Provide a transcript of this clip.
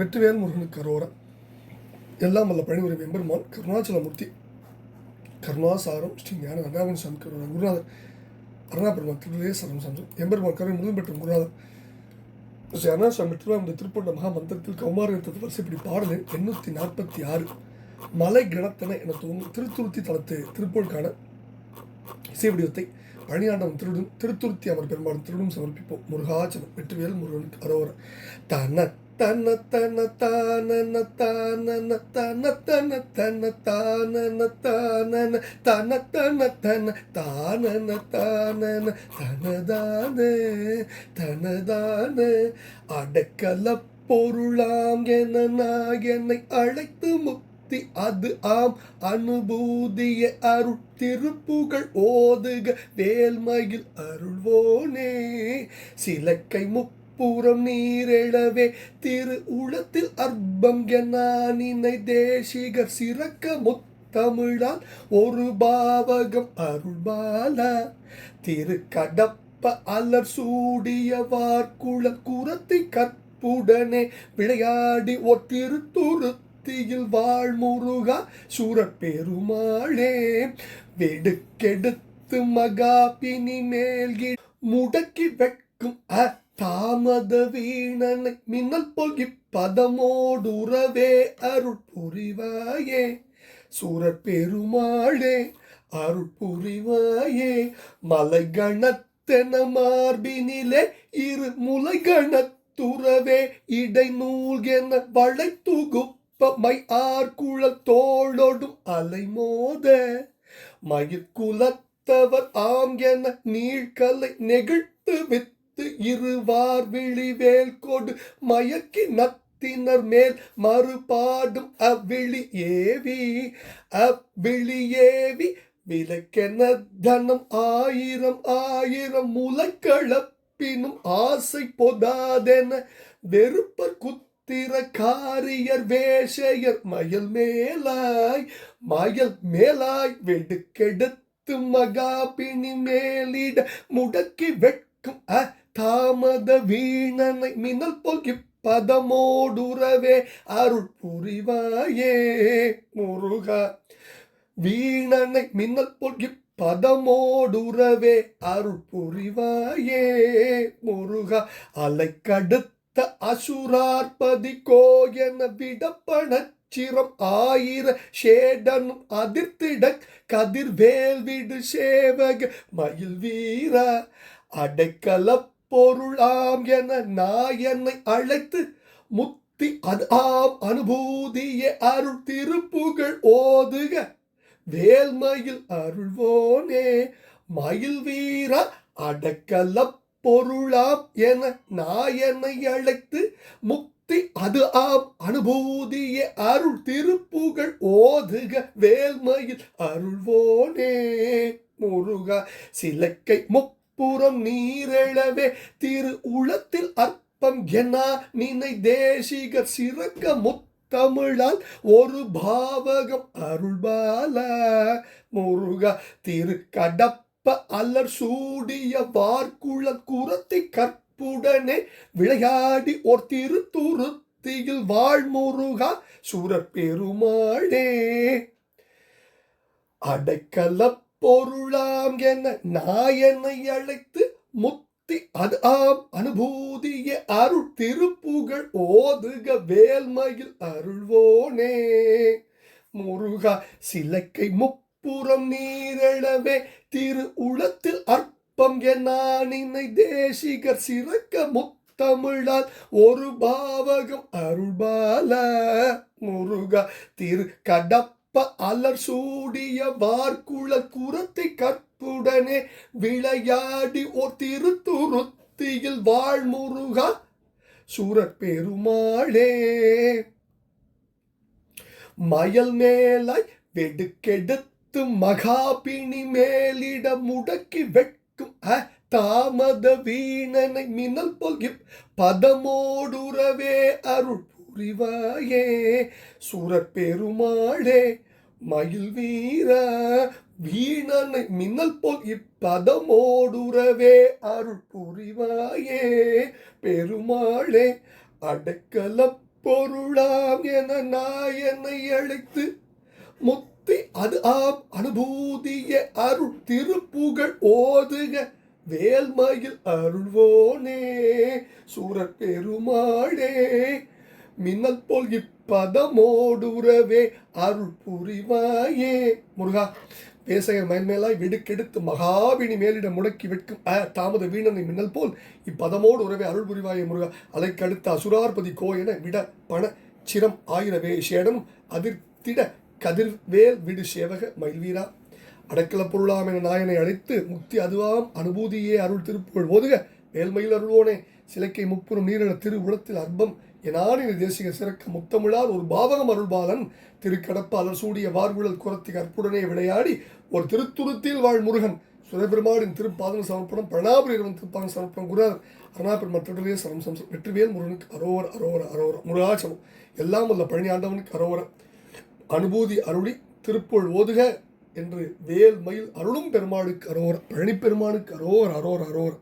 வெற்றிவேல் முருகனுக்கு அரோரா எல்லாம் வல்ல பணிபுரி வெம்பெருமான் கருணாச்சலமூர்த்தி கருணாசாரம் ஸ்ரீ ஞான ரங்காவன் சாமி கருணா குருநாதர் அருணாபெருமான் திருவிழே சரம் சம்சம் எம்பெருமான் கருணை முதல் பெற்ற குருநாதர் ஸ்ரீ அருணாசாமி திருவாரூர் திருப்பண்ட மகா மந்திரத்தில் கௌமாரத்தது வரிசைப்படி பாடல் எண்ணூற்றி நாற்பத்தி ஆறு. மலை கிணத்தன என தோணும் திருத்துருத்தி தலத்து திருப்பூர்கான இசைவடிவத்தை பழனியாண்டவன் திருடும் திருத்துருத்தி அவர் பெரும்பாலும் திருடும் சமர்ப்பிப்போம். முருகாச்சலம் வெற்றிவேல் முருகனுக்கு அரோர தன தன தன தானன தானன தன தன தன தானன தானன தன தன தன தானன தானன தனதானே தனதானே அடக்கல பொருளாம் என நாயனை அழைத்து முக்தி அது ஆம் அனுபூதிய அருள் திருப்புகள் ஓதுக வேல்மையில் அருள்வோனே சிலக்கை முப்புறம் நீரெழவே திரு உளத்தில் அற்பம் என தேசிகர் சிறக்க முத்தமிழால் ஒரு பாவகம் அருள்பாலா. திரு கடப்ப அலர் சூடிய வார்குள குரத்தி கற்புடனே விளையாடி ஒரு திருத்துருத்தியில் வாழ்முருகா சூரப் பெருமாளே. வெடுக்கெடுத்து மகாபினி மேல்கி முடக்கி வெட்கும் அ தாமத வீணனை மின்னல் பொல்கி பதமோடுறவே அருள் புரிவாயே சூரப் பெருமாளே அருள் புரிவாயே மலை கணத்தென மார்பினிலே இரு முலை கணத்துறவே இடை நூல் வளை வளைத்துகுப்ப மை ஆர்குழல் தோளொடும் அலைமோத. மயிர்குலத்தவர் ஆம் என நீழ்கலை நெகிழ்த்து வித்து இருவார் விழிவேல் கொடு. மயக்கி நத்தினர் மேல் மறுபாடும் அவ்விழி ஏவி. அவ்விழி ஏவி விலக்கென தனம் ஆயிரம் ஆயிரம் முலக்களப்பினும் ஆசை பொதாதென. வெறுப்பர் குத்திர காரியர் வேஷையர் மயல் மேலாய். மயல் மேலாய் வெடுக்கெடுத்து மகாபிணி மேலிட. முடக்கி வெட்கும் அ தாமத வீணனை மின்னல் போல் பதமோடுறவே அருள் புரிவாயே. முருகா வீணனை மின்னல் போல் பதமோடுறவே அருள் புரிவாயே. முருகா அலைக்கடுத்த அசுரார்பதி கோயன விடப்பணச் சிரம் ஆயிர ஷேடனும் அதிர்த்திட கதிர்வேல் விடு சேவக மயில் வீர அடைக்கலப் பொருளாம் என நாயனை அழைத்து முத்தி அது ஆம் அனுபூதிய அருள் திருப்புகள் ஓதுக. வேல்மயில் அருள்வோனே மயில் வீரா அடக்கல பொருளாம் என நாயனை அழைத்து முக்தி அது ஆம் அனுபூதிய அருள் திருப்புகள் ஓதுக. வேல்மயில் அருள்வோனே முருகா சிலக்கை புறம் நீரெழவே திரு உளத்தில் அற்பம் என நினை தேசிக சிறக்க முத்தமிழால் ஒரு பாவகம் அருள்பால. முருகா திரு கடப்ப அலர் சூடிய வார்குழ குரத்தை கற்புடனே விளையாடி ஒரு திருத்துருத்தியில் வாழ்முருகா சூரப் பெருமாளே. அடைக்கல பொருளாம் என நாயனை அழைத்து முத்தி அது ஆம் அனுபூதிய அருள் திருப்புகழ் ஓதுக வேல்மையில் அருள்வோனே. முருகா சிலக்கை முப்புறம் நீரெழவே திரு உளத்தில் அற்பம் என தேசிகர் சிறக்க முத்தமிழால் ஒரு பாவகம் அருள்பால. முருகா திரு கடப் கடப்ப அலர் சூடிய வார்குழ குரத்தை கற்புடனே விளையாடி ஓர் திருத்துருத்தியில் வாழ்முருகா சூரப் பெருமாளே. மயல் மேலாய் வெடுக்கெடுத்து மகாபிணி மேலிட முடக்கி வெட்கும் அ தாமத வீணனை மின்னல் போல் பதமோடுறவே அருள் புரிவாயே சூரப்பெருமாளே மயில் வீரா வீணனை மின்னல் போல் இப்பதமோடுறவே அருள் புரிவாயே பெருமாளே அடக்கல பொருளாம் என நாயனை அழைத்து முத்தி அது ஆம் அனுபூதிய அருள் திருப்புகழ் ஓதுக வேல்மயில் அருள்வோனே சூரப்பெருமாளே பெருமாளே மின்னல் போல் இப்பதமோடுறவே அருள் புரிவாயே. முருகா பேசக மேன்மேலாய் விடுக்கெடுத்து மகாபிணி மேலிட முடக்கி வெட்கும் அ தாமத வீணனை மின்னல் போல் இப்பதமோடு உறவே அருள் புரிவாயே முருகா. அலைக்கடுத்த அசுரார்பதி கோ என விட பண சிரம் ஆயிரவே சேடனும் அதிர்த்திட கதிர்வேல் விடு சேவக மயில்வீரா. அடக்கல பொருளாம் என நாயனை அழைத்து முக்தி அதுவாம் அனுபூதியே அருள் திருப்புகள் ஓதுக. வேல்மயில் அருள்வோனே சிலைக்கை முப்புறம் நீரென திரு உளத்தில் அற்பம் எனானின தேசிக சிறக்க முத்தமிழால் ஒரு பாவகம் அருள்பாலன் திருக்கடப்பாளர் சூடிய வார்குழல் குரத்தி கற்புடனே விளையாடி ஒரு திருத்துருத்தில் வாழ் முருகன் சுரபெருமாடின் திருப்பாதன சமர்ப்பணம் பிரணாபுரி இரவன் திருப்பாதன சமர்ப்பணம் குருநாதர் அருணாபெருமா தொடரே சரம் சம்சம் வெற்றிவேல் முருகனுக்கு அரோவர அரோவர அரோவர முருகாச்சலம். எல்லாம் வல்ல பழனி ஆண்டவனுக்கு அரோவர அனுபூதி அருளி திருப்புள் ஓதுக என்று வேல் மயில் அருளும் பெருமாளுக்கு அரோர பழனி பெருமானுக்கு அரோர் அரோர் அரோர்.